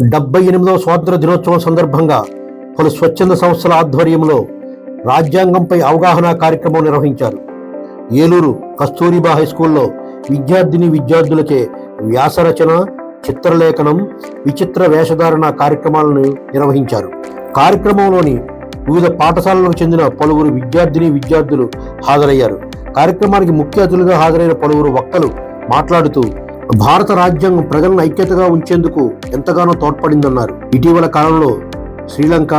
డెబ్బై ఎనిమిదవ స్వాతంత్ర దినోత్సవం సందర్భంగా పలు స్వచ్ఛంద సంస్థల ఆధ్వర్యంలో రాజ్యాంగంపై అవగాహన కార్యక్రమం నిర్వహించారు. ఏలూరు కస్తూరిబా హై స్కూల్లో విద్యార్థిని విద్యార్థులచే వ్యాసరచన చిత్రలేఖనం విచిత్ర వేషధారణ కార్యక్రమాలను నిర్వహించారు. కార్యక్రమంలోని వివిధ పాఠశాలలకు చెందిన పలువురు విద్యార్థిని విద్యార్థులు హాజరయ్యారు. కార్యక్రమానికి ముఖ్య అతిథులుగా హాజరైన పలువురు వక్తలు మాట్లాడుతూ భారత రాజ్యాంగం ప్రజలను ఐక్యతగా ఉంచేందుకు ఎంతగానో తోడ్పడిందన్నారు. ఇటీవల కాలంలో శ్రీలంక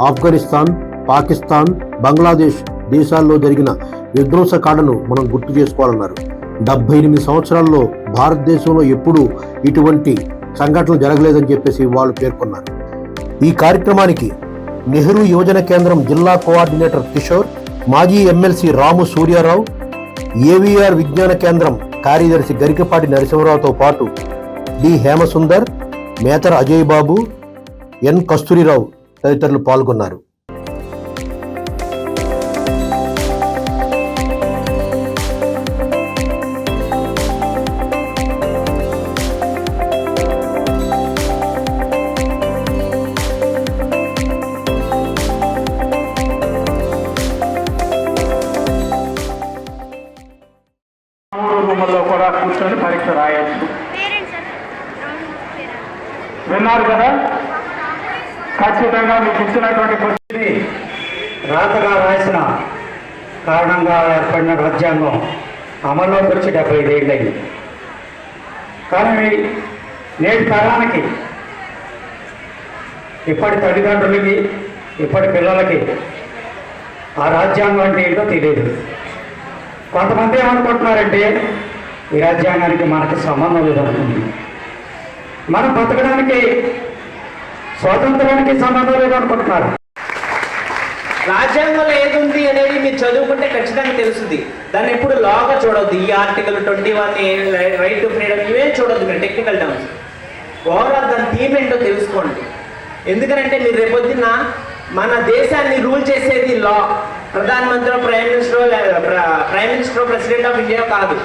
ఆఫ్ఘనిస్తాన్ పాకిస్తాన్ బంగ్లాదేశ్ దేశాల్లో జరిగిన విధ్వంసకాండను మనం గుర్తు చేసుకోవాలన్నారు. డెబ్బై ఎనిమిది సంవత్సరాల్లో భారతదేశంలో ఎప్పుడూ ఇటువంటి సంఘటనలు జరగలేదని చెప్పేసి వాళ్ళు పేర్కొన్నారు. ఈ కార్యక్రమానికి నెహ్రూ యువజన కేంద్రం జిల్లా కోఆర్డినేటర్ కిషోర్ మాజీ ఎమ్మెల్సీ రాము సూర్యారావు ఏవిఆర్ విజ్ఞాన కేంద్రం కార్యదర్శి గరికపాటి నరసింహరావుతో పాటు డి. హేమసుందర్ మేతర అజయ్ బాబు ఎన్. కస్తూరిరావు తదితరులు పాల్గొన్నారు. మూడు రూముల్లో కూడా కూర్చొని పరీక్ష రాయొచ్చు. విన్నారు కదా? ఖచ్చితంగా మీకు ఇచ్చినటువంటి క్వశ్చన్ రాతగా రాసిన కారణంగా ఏర్పడిన రాజ్యాంగం అమల్లోకి వచ్చి డెబ్బై ఐదేళ్ళయింది కానీ నేటి తరానికి ఇప్పటి తల్లిదండ్రులకి ఇప్పటి పిల్లలకి ఆ రాజ్యాంగం అంటే ఏంటో తెలియదు. కొంతమంది ఏమనుకుంటున్నారంటే ఈ రాజ్యాంగానికి మనకి సంబంధం లేదనుకుంది మనం బతకడానికి స్వాతంత్రానికి సంబంధం లేదనుకుంటున్నారు. రాజ్యాంగంలో ఏది ఉంది అనేది మీరు చదువుకుంటే ఖచ్చితంగా తెలుస్తుంది. దాన్ని ఎప్పుడు లాగా చూడొద్దు. ఈ article twenty one right to freedom ఇవే చూడొద్దు మీరు టెక్నికల్ టర్మ్స్ ఓవరాల్ దాని థీమ్ ఏంటో తెలుసుకోండి. ఎందుకంటే మీరు రేపొద్దున మన దేశాన్ని రూల్ చేసేది లా ప్రధానమంత్రి prime minister prime minister president of India కాదు.